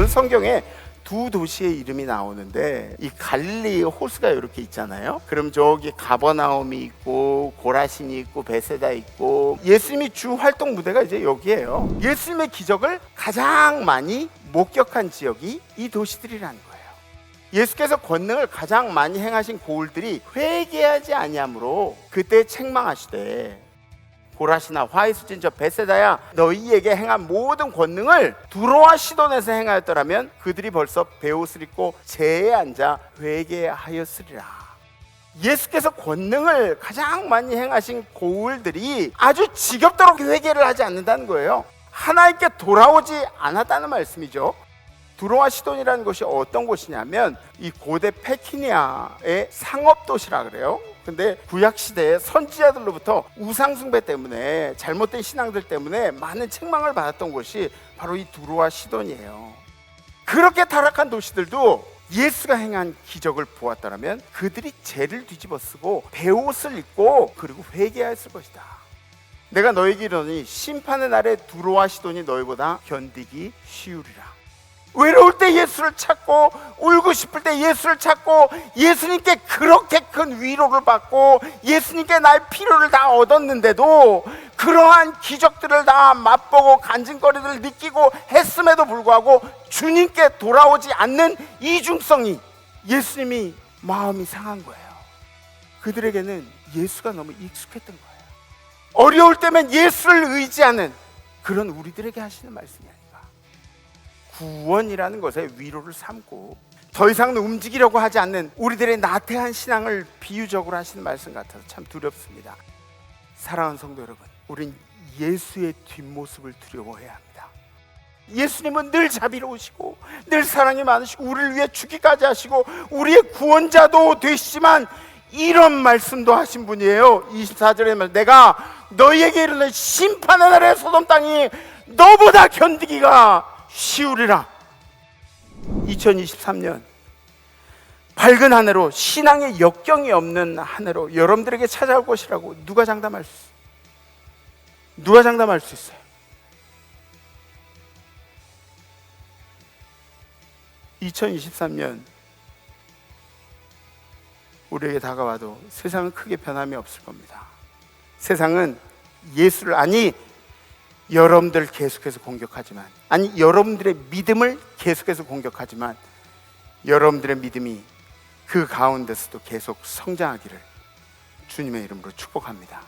본 성경에 두 도시의 이름이 나오는데 이 갈릴리 호수가 이렇게 있잖아요. 그럼 저기 가버나움이 있고 고라신이 있고 베세다 있고 예수님이 주 활동 무대가 이제 여기예요. 예수님의 기적을 가장 많이 목격한 지역이 이 도시들이라는 거예요. 예수께서 권능을 가장 많이 행하신 고을들이 회개하지 아니하므로 그때 책망하시되 고라시나 화이수진 저 베세다야 너희에게 행한 모든 권능을 두로와 시돈에서 행하였더라면 그들이 벌써 베옷을 입고 제에 앉아 회개하였으리라. 예수께서 권능을 가장 많이 행하신 고을들이 아주 지겹도록 회개를 하지 않는다는 거예요. 하나님께 돌아오지 않았다는 말씀이죠. 두로와 시돈이라는 곳이 어떤 곳이냐면 이 고대 페키니아의 상업 도시라 그래요. 근데 구약 시대에 선지자들로부터 우상 숭배 때문에 잘못된 신앙들 때문에 많은 책망을 받았던 곳이 바로 이 두로와 시돈이에요. 그렇게 타락한 도시들도 예수가 행한 기적을 보았더라면 그들이 죄를 뒤집어쓰고 베옷을 입고 그리고 회개했을 것이다. 내가 너에게 이르노니 심판의 날에 두로와 시돈이 너희보다 견디기 쉬우리라. 외로울 때 예수를 찾고 울고 싶을 때 예수를 찾고 예수님께 그렇게 큰 위로를 받고 예수님께 나의 필요를 다 얻었는데도 그러한 기적들을 다 맛보고 간증거리를 느끼고 했음에도 불구하고 주님께 돌아오지 않는 이중성이 예수님이 마음이 상한 거예요. 그들에게는 예수가 너무 익숙했던 거예요. 어려울 때면 예수를 의지하는 그런 우리들에게 하시는 말씀이 아닌가. 구원이라는 것에 위로를 삼고 더 이상 움직이려고 하지 않는 우리들의 나태한 신앙을 비유적으로 하시는 말씀 같아서 참 두렵습니다. 사랑하는 성도 여러분, 우린 예수의 뒷모습을 두려워해야 합니다. 예수님은 늘 자비로우시고 늘 사랑이 많으시고 우리를 위해 죽기까지 하시고 우리의 구원자도 되시지만 이런 말씀도 하신 분이에요. 24절에 말 내가 너희에게 이르는 심판의 날에 소돔 땅이 너보다 견디기가 쉬우리라. 2023년 밝은 한 해로 신앙의 역경이 없는 한 해로 여러분들에게 찾아올 것이라고 누가 장담할 수? 누가 장담할 수 있어요? 2023년 우리에게 다가와도 세상은 크게 변함이 없을 겁니다. 세상은 예수를 아니 여러분들 계속해서 공격하지만 아니 여러분들의 믿음을 계속해서 공격하지만 여러분들의 믿음이 그 가운데서도 계속 성장하기를 주님의 이름으로 축복합니다.